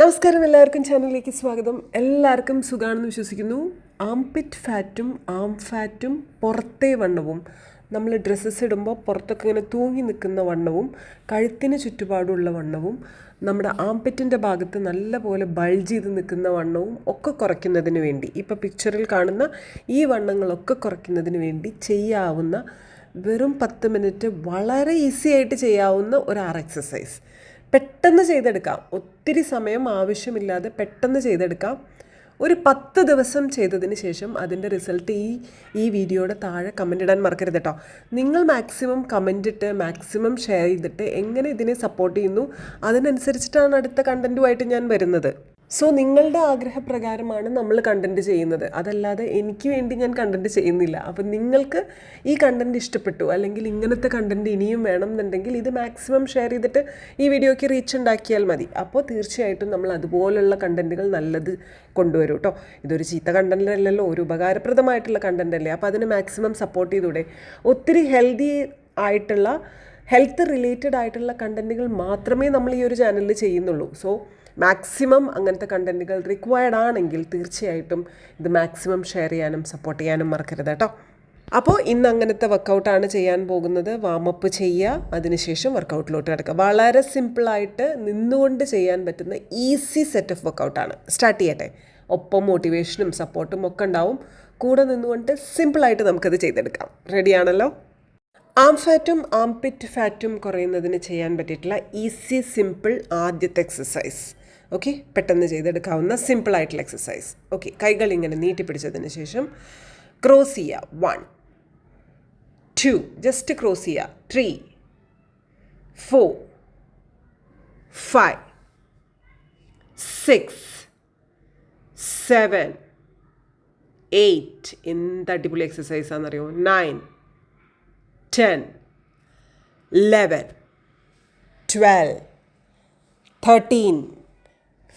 നമസ്കാരം എല്ലാവർക്കും ചാനലിലേക്ക് സ്വാഗതം എല്ലാവർക്കും സുഖമാണെന്ന് വിശ്വസിക്കുന്നു ആംപിറ്റ് ഫാറ്റും ആം ഫാറ്റും പുറത്തെ വണ്ണവും നമ്മൾ ഡ്രസ്സസ് ഇടുമ്പോൾ പുറത്തൊക്കെ ഇങ്ങനെ തൂങ്ങി നിൽക്കുന്ന വണ്ണവും കഴുത്തിന് ചുറ്റുപാടുള്ള വണ്ണവും നമ്മുടെ ആംപെറ്റിൻ്റെ ഭാഗത്ത് നല്ലപോലെ ബൾജ് ചെയ്ത് നിൽക്കുന്ന വണ്ണവും ഒക്കെ കുറയ്ക്കുന്നതിന് വേണ്ടി ഇപ്പോൾ പിക്ചറിൽ കാണുന്ന ഈ വണ്ണങ്ങളൊക്കെ കുറയ്ക്കുന്നതിന് വേണ്ടി ചെയ്യാവുന്ന വെറും പത്ത് മിനിറ്റ് വളരെ ഈസി ആയിട്ട് ചെയ്യാവുന്ന ഒരു ആർ എക്സസൈസ് പെട്ടെന്ന് ചെയ്തെടുക്കാം ഒത്തിരി സമയം ആവശ്യമില്ലാതെ പെട്ടെന്ന് ചെയ്തെടുക്കാം ഒരു പത്ത് ദിവസം ചെയ്തതിന് ശേഷം അതിൻ്റെ റിസൾട്ട് ഈ ഈ വീഡിയോയുടെ താഴെ കമൻ്റ് ഇടാൻ മറക്കരുത് കേട്ടോ നിങ്ങൾ മാക്സിമം കമൻ്റ് ഇട്ട് മാക്സിമം ഷെയർ ചെയ്തിട്ട് എങ്ങനെ ഇതിനെ സപ്പോർട്ട് ചെയ്യുന്നു അതിനനുസരിച്ചിട്ടാണ് അടുത്ത കണ്ടൻറ്റുമായിട്ട് ഞാൻ വരുന്നത് സോ നിങ്ങളുടെ ആഗ്രഹപ്രകാരമാണ് നമ്മൾ കണ്ടൻറ്റ് ചെയ്യുന്നത് അതല്ലാതെ എനിക്ക് വേണ്ടി ഞാൻ കണ്ടൻറ്റ് ചെയ്യുന്നില്ല അപ്പം നിങ്ങൾക്ക് ഈ കണ്ടൻറ് ഇഷ്ടപ്പെട്ടു അല്ലെങ്കിൽ ഇങ്ങനത്തെ കണ്ടൻറ്റ് ഇനിയും വേണം എന്നുണ്ടെങ്കിൽ ഇത് മാക്സിമം ഷെയർ ചെയ്തിട്ട് ഈ വീഡിയോയ്ക്ക് റീച്ച് ഉണ്ടാക്കിയാൽ മതി അപ്പോൾ തീർച്ചയായിട്ടും നമ്മൾ അതുപോലുള്ള കണ്ടൻറ്റുകൾ നല്ലത് കൊണ്ടുവരും കേട്ടോ ഇതൊരു ചീത്ത കണ്ടൻറ് അല്ലല്ലോ ഒരു ഉപകാരപ്രദമായിട്ടുള്ള കണ്ടൻറ് അല്ലേ അപ്പോൾ അതിന് മാക്സിമം സപ്പോർട്ട് ചെയ്തൂടെ ഒത്തിരി ഹെൽത്തി ആയിട്ടുള്ള ഹെൽത്ത് റിലേറ്റഡ് ആയിട്ടുള്ള കണ്ടൻറ്റുകൾ മാത്രമേ നമ്മൾ ഈ ഒരു ചാനലിൽ ചെയ്യുന്നുള്ളൂ സോ മാക്സിമം അങ്ങനത്തെ കണ്ടൻറ്റുകൾ റിക്വയർഡ് ആണെങ്കിൽ തീർച്ചയായിട്ടും ഇത് മാക്സിമം ഷെയർ ചെയ്യാനും സപ്പോർട്ട് ചെയ്യാനും മറക്കരുത് കേട്ടോ അപ്പോൾ ഇന്ന് അങ്ങനത്തെ വർക്കൗട്ടാണ് ചെയ്യാൻ പോകുന്നത് വാമപ്പ് ചെയ്യുക അതിനുശേഷം വർക്കൗട്ടിലോട്ട് കിടക്കുക വളരെ സിമ്പിളായിട്ട് നിന്നുകൊണ്ട് ചെയ്യാൻ പറ്റുന്ന ഈസി സെറ്റ് ഓഫ് വർക്കൗട്ടാണ് സ്റ്റാർട്ട് ചെയ്യട്ടെ ഒപ്പം മോട്ടിവേഷനും സപ്പോർട്ടും ഒക്കെ ഉണ്ടാവും കൂടെ നിന്നുകൊണ്ട് സിമ്പിളായിട്ട് നമുക്കത് ചെയ്തെടുക്കാം റെഡിയാണല്ലോ ആം ഫാറ്റും ആംപിറ്റ് ഫാറ്റും കുറയുന്നതിന് ചെയ്യാൻ പറ്റിയിട്ടുള്ള ഈസി സിമ്പിൾ ആദ്യത്തെ എക്സസൈസ് ഓക്കെ പെട്ടെന്ന് ചെയ്തെടുക്കാവുന്ന സിമ്പിളായിട്ടുള്ള എക്സസൈസ് ഓക്കെ കൈകൾ ഇങ്ങനെ നീട്ടിപ്പിടിച്ചതിന് ശേഷം ക്രോസ് ചെയ്യുക വൺ ടു ജസ്റ്റ് ക്രോസ് ചെയ്യുക three four five six seven eight എന്ത് അടിപൊളി എക്സസൈസാണെന്നറിയോ nine ten eleven twelve thirteen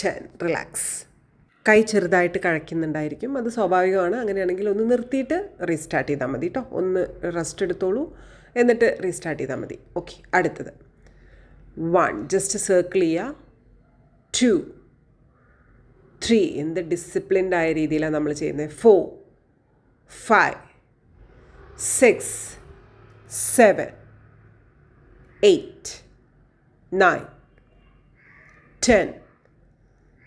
ten relax കൈ ചെറുതായിട്ട് കഴിക്കുന്നുണ്ടായിരിക്കും അത് സ്വാഭാവികമാണ് അങ്ങനെയാണെങ്കിൽ ഒന്ന് നിർത്തിയിട്ട് റീസ്റ്റാർട്ട് ചെയ്താൽ മതി കേട്ടോ ഒന്ന് റെസ്റ്റ് എടുത്തോളൂ എന്നിട്ട് റീസ്റ്റാർട്ട് ചെയ്താൽ മതി ഓക്കെ അടുത്തത് വൺ ജസ്റ്റ് സർക്കിൾ ചെയ്യുക ടു ത്രീ എന്ത് ഡിസിപ്ലിൻഡ് ആയ രീതിയിലാണ് നമ്മൾ ചെയ്യുന്നത് four five six seven eight nine ten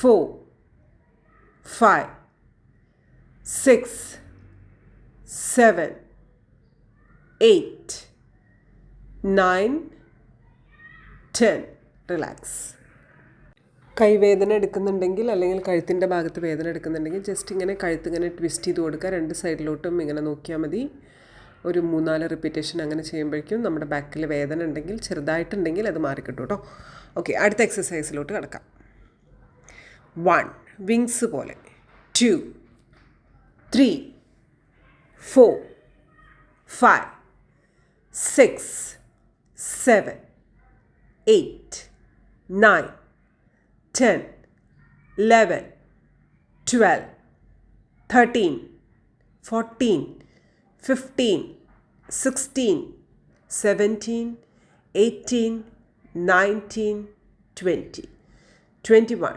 four, five, six, seven, eight, nine, ten. Relax കൈവേദന എടുക്കുന്നുണ്ടെങ്കിൽ അല്ലെങ്കിൽ കഴുത്തിൻ്റെ ഭാഗത്ത് വേദന എടുക്കുന്നുണ്ടെങ്കിൽ ജസ്റ്റ് ഇങ്ങനെ ഇങ്ങനെ ട്വിസ്റ്റ് ചെയ്ത് കൊടുക്കുക രണ്ട് സൈഡിലോട്ടും ഇങ്ങനെ നോക്കിയാൽ മതി ഒരു മൂന്നാല് റിപ്പീറ്റേഷൻ അങ്ങനെ ചെയ്യുമ്പോഴേക്കും നമ്മുടെ ബാക്കിൽ വേദന ഉണ്ടെങ്കിൽ ചെറുതായിട്ടുണ്ടെങ്കിൽ അത് മാറിക്കിട്ടും കേട്ടോ ഓക്കെ അടുത്ത എക്സസൈസിലോട്ട് കിടക്കാം വൺ വിങ്സ് പോലെ two three four five six seven eight nine ten eleven twelve thirteen fourteen fifteen sixteen seventeen eighteen nineteen twenty twenty one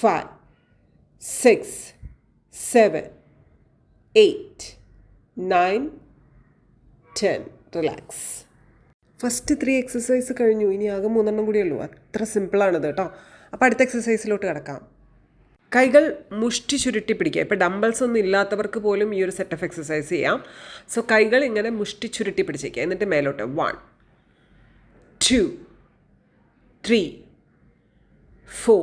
five, six, seven, eight, nine, ten relax first three exercise കഴിഞ്ഞു ഇനി ആകെ മൂന്നെണ്ണം കൂടിയുള്ളൂ അത്ര സിമ്പിളാണിത് കേട്ടോ അപ്പോൾ അടുത്ത എക്സസൈസിലോട്ട് കിടക്കാം കൈകൾ മുഷ്ടി ചുരുട്ടി പിടിക്കുക ഇപ്പോൾ ഡംബൽസ് ഒന്നും ഇല്ലാത്തവർക്ക് പോലും ഈ ഒരു സെറ്റ് ഓഫ് എക്സസൈസ് ചെയ്യാം സോ കൈകൾ ഇങ്ങനെ മുഷ്ടി ചുരുട്ടി പിടിച്ചേക്കുക എന്നിട്ട് മേലോട്ട് one two three four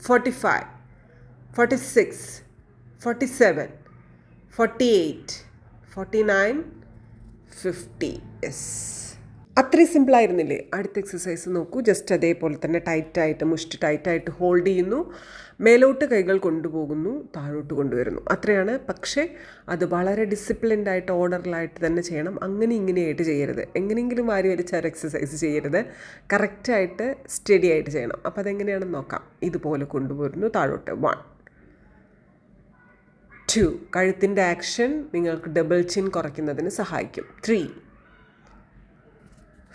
45, 46, 47, 48, 49, 50. Yes. അത്രയും സിമ്പിളായിരുന്നില്ലേ അടുത്ത എക്സസൈസ് നോക്കൂ ജസ്റ്റ് അതേപോലെ തന്നെ ടൈറ്റായിട്ട് മുഷ്ടി ടൈറ്റായിട്ട് ഹോൾഡ് ചെയ്യുന്നു മേലോട്ട് കൈകൾ കൊണ്ടുപോകുന്നു താഴോട്ട് കൊണ്ടുവരുന്നു അത്രയാണ് പക്ഷേ അത് വളരെ ഡിസിപ്ലിൻഡായിട്ട് ഓർഡറിലായിട്ട് തന്നെ ചെയ്യണം അങ്ങനെ ഇങ്ങനെയായിട്ട് ചെയ്യരുത് എങ്ങനെയെങ്കിലും വാരി വലിച്ചാൽ എക്സസൈസ് ചെയ്യരുത് കറക്റ്റായിട്ട് സ്റ്റഡി ആയിട്ട് ചെയ്യണം അപ്പോൾ അതെങ്ങനെയാണെന്ന് നോക്കാം ഇതുപോലെ കൊണ്ടുപോരുന്നു താഴോട്ട് വൺ ടു കഴുത്തിൻ്റെ ആക്ഷൻ നിങ്ങൾക്ക് ഡബിൾ ചിൻ കുറയ്ക്കുന്നതിന് സഹായിക്കും three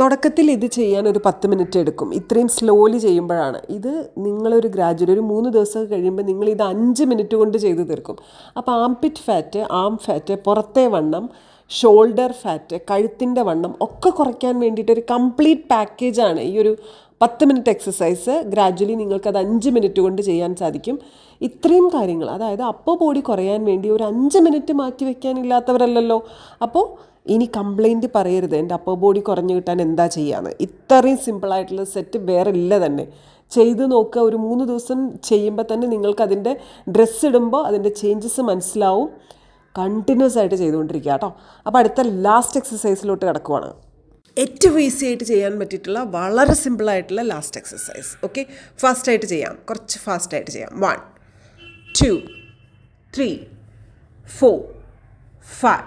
തുടക്കത്തിൽ ഇത് ചെയ്യാൻ ഒരു പത്ത് മിനിറ്റ് എടുക്കും ഇത്രയും സ്ലോലി ചെയ്യുമ്പോഴാണ് ഇത് നിങ്ങളൊരു ഗ്രാജുവൽ ഒരു മൂന്ന് ദിവസം കഴിയുമ്പോൾ നിങ്ങൾ ഇത് അഞ്ച് മിനിറ്റ് കൊണ്ട് ചെയ്ത് തീർക്കും അപ്പോൾ ആംപിറ്റ് ഫാറ്റ് ആം ഫാറ്റ് പുറത്തെ വണ്ണം ഷോൾഡർ ഫാറ്റ് കഴുത്തിൻ്റെ വണ്ണം ഒക്കെ കുറയ്ക്കാൻ വേണ്ടിയിട്ട് ഒരു കംപ്ലീറ്റ് പാക്കേജാണ് ഈ ഒരു പത്ത് മിനിറ്റ് എക്സസൈസ് ഗ്രാജ്വലി നിങ്ങൾക്കത് അഞ്ച് മിനിറ്റ് കൊണ്ട് ചെയ്യാൻ സാധിക്കും ഇത്രയും കാര്യങ്ങൾ അതായത് അപ്പോൾ ബോഡി കുറയാൻ വേണ്ടി ഒരു അഞ്ച് മിനിറ്റ് മാറ്റി വയ്ക്കാനില്ലാത്തവരല്ലോ അപ്പോൾ ഇനി കംപ്ലൈൻറ്റ് പറയരുത് എൻ്റെ അപ്പർ ബോഡി കുറഞ്ഞു കിട്ടാൻ എന്താ ചെയ്യാന്ന് ഇത്രയും സിമ്പിളായിട്ടുള്ള സെറ്റ് വേറെ ഇല്ല തന്നെ ചെയ്ത് നോക്കുക ഒരു മൂന്ന് ദിവസം ചെയ്യുമ്പോൾ തന്നെ നിങ്ങൾക്ക് അതിൻ്റെ ഡ്രസ്സ് ഇടുമ്പോൾ അതിൻ്റെ ചേഞ്ചസ് മനസ്സിലാവും കണ്ടിന്യൂസ് ആയിട്ട് ചെയ്തുകൊണ്ടിരിക്കുക കേട്ടോ അപ്പോൾ അടുത്ത ലാസ്റ്റ് എക്സസൈസിലോട്ട് കിടക്കുവാണ് ഏറ്റവും ഈസി ആയിട്ട് ചെയ്യാൻ പറ്റിയിട്ടുള്ള വളരെ സിമ്പിളായിട്ടുള്ള ലാസ്റ്റ് എക്സസൈസ് ഓക്കെ ഫാസ്റ്റായിട്ട് ചെയ്യാം കുറച്ച് ഫാസ്റ്റായിട്ട് ചെയ്യാം one two three four five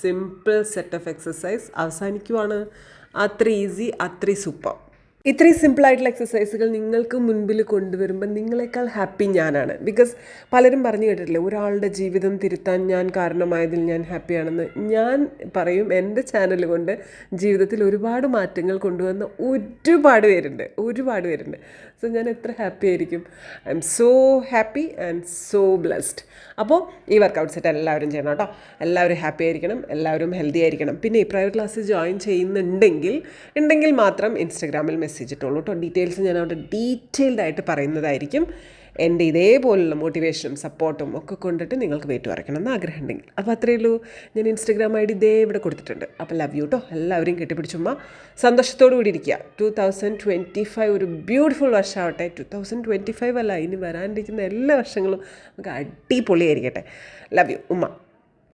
Simple set of exercise അവസാനിക്കുവാണ് അത്ര ഈസി അത്ര സൂപ്പർ ഇത്രയും സിമ്പിളായിട്ടുള്ള എക്സസൈസുകൾ നിങ്ങൾക്ക് മുൻപിൽ കൊണ്ടുവരുമ്പോൾ നിങ്ങളെക്കാൾ ഹാപ്പി ഞാനാണ് ബിക്കോസ് പലരും പറഞ്ഞു കേട്ടിട്ടില്ലേ ഒരാളുടെ ജീവിതം തിരുത്താൻ ഞാൻ കാരണമായതിൽ ഞാൻ ഹാപ്പിയാണെന്ന് ഞാൻ പറയും എൻ്റെ ചാനൽ കൊണ്ട് ജീവിതത്തിൽ ഒരുപാട് മാറ്റങ്ങൾ കൊണ്ടുവന്ന ഒരുപാട് പേരുണ്ട് ഒരുപാട് പേരുണ്ട് സോ ഞാൻ എത്ര ഹാപ്പി ആയിരിക്കും I'm so happy and so blessed അപ്പോൾ ഈ വർക്കൗട്ട് സെറ്റ് എല്ലാവരും ചെയ്യണം കേട്ടോ എല്ലാവരും ഹാപ്പി ആയിരിക്കണം എല്ലാവരും ഹെൽത്തി ആയിരിക്കണം പിന്നെ ഈ പ്രൈവറ്റ് ക്ലാസ് ജോയിൻ ചെയ്യുന്നുണ്ടെങ്കിൽ ഉണ്ടെങ്കിൽ മാത്രം ഇൻസ്റ്റഗ്രാമിൽ മെസ്സേജ് മെസ്സേജിട്ടുള്ളൂ കേട്ടോ ഡീറ്റെയിൽസ് ഞാൻ അവിടെ ആയിട്ട് പറയുന്നതായിരിക്കും എൻ്റെ ഇതേപോലുള്ള മോട്ടിവേഷനും സപ്പോർട്ടും ഒക്കെ കൊണ്ടിട്ട് നിങ്ങൾക്ക് വെയിറ്റ് വരയ്ക്കണം എന്ന് ആഗ്രഹം ഉണ്ടെങ്കിൽ അപ്പോൾ അത്രയേ ഉള്ളൂ ഞാൻ ഇൻസ്റ്റഗ്രാം ഐ ഡി ഇതേ ഇവിടെ കൊടുത്തിട്ടുണ്ട് അപ്പോൾ ലവ് യു കേട്ടോ എല്ലാവരും കെട്ടിപ്പിടിച്ചുമ്മ സന്തോഷത്തോടു കൂടി ഇരിക്കുക ടു തൗസൻഡ് ട്വൻറ്റി ഫൈവ് ഒരു ബ്യൂട്ടിഫുൾ വർഷമാവട്ടെ ടു തൗസൻഡ് ട്വൻറ്റി ഫൈവ് അല്ല ഇനി വരാനിരിക്കുന്ന എല്ലാ വർഷങ്ങളും നമുക്ക് അടിപൊളിയായിരിക്കട്ടെ ലവ് യു ഉമ്മ